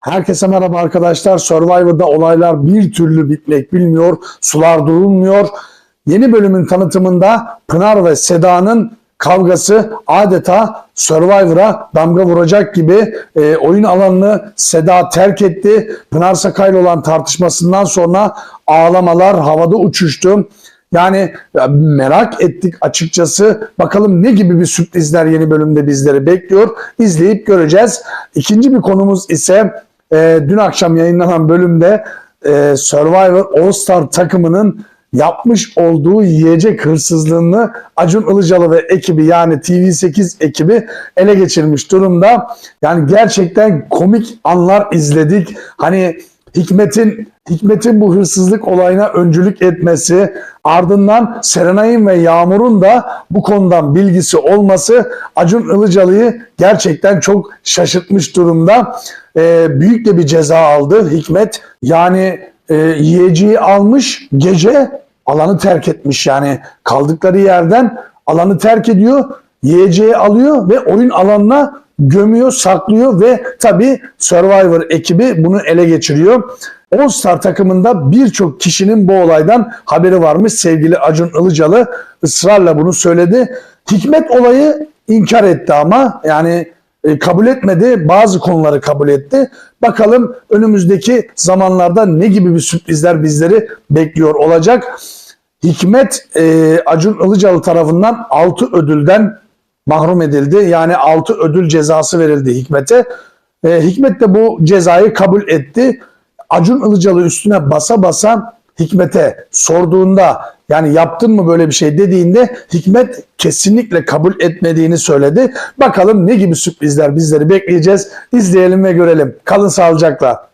Herkese merhaba arkadaşlar. Survivor'da olaylar bir türlü bitmek bilmiyor. Sular durulmuyor. Yeni bölümün tanıtımında Pınar ve Seda'nın kavgası adeta Survivor'a damga vuracak gibi e, oyun alanını Seda terk etti. Pınar Sakay'la olan tartışmasından sonra ağlamalar havada uçuştu. Yani ya, merak ettik açıkçası. Bakalım ne gibi bir sürprizler yeni bölümde bizleri bekliyor. İzleyip göreceğiz. İkinci bir konumuz ise e, dün akşam yayınlanan bölümde e, Survivor All Star takımının yapmış olduğu yiyecek hırsızlığını Acun Ilıcalı ve ekibi yani TV8 ekibi ele geçirmiş durumda. Yani gerçekten komik anlar izledik. Hani Hikmet'in Hikmet'in bu hırsızlık olayına öncülük etmesi, ardından Serenay'ın ve Yağmur'un da bu konudan bilgisi olması Acun Ilıcalı'yı gerçekten çok şaşırtmış durumda. Ee, büyük de bir ceza aldı Hikmet. Yani e, yiyeceği almış, gece alanı terk etmiş. Yani kaldıkları yerden alanı terk ediyor, yiyeceği alıyor ve oyun alanına gömüyor, saklıyor ve tabii Survivor ekibi bunu ele geçiriyor. All Star takımında birçok kişinin bu olaydan haberi varmış. Sevgili Acun Ilıcalı ısrarla bunu söyledi. Hikmet olayı inkar etti ama yani e, kabul etmedi. Bazı konuları kabul etti. Bakalım önümüzdeki zamanlarda ne gibi bir sürprizler bizleri bekliyor olacak. Hikmet e, Acun Ilıcalı tarafından 6 ödülden mahrum edildi. Yani 6 ödül cezası verildi Hikmet'e. E, Hikmet de bu cezayı kabul etti. Acun Ilıcalı üstüne basa basa Hikmet'e sorduğunda yani yaptın mı böyle bir şey dediğinde Hikmet kesinlikle kabul etmediğini söyledi. Bakalım ne gibi sürprizler bizleri bekleyeceğiz. İzleyelim ve görelim. Kalın sağlıcakla.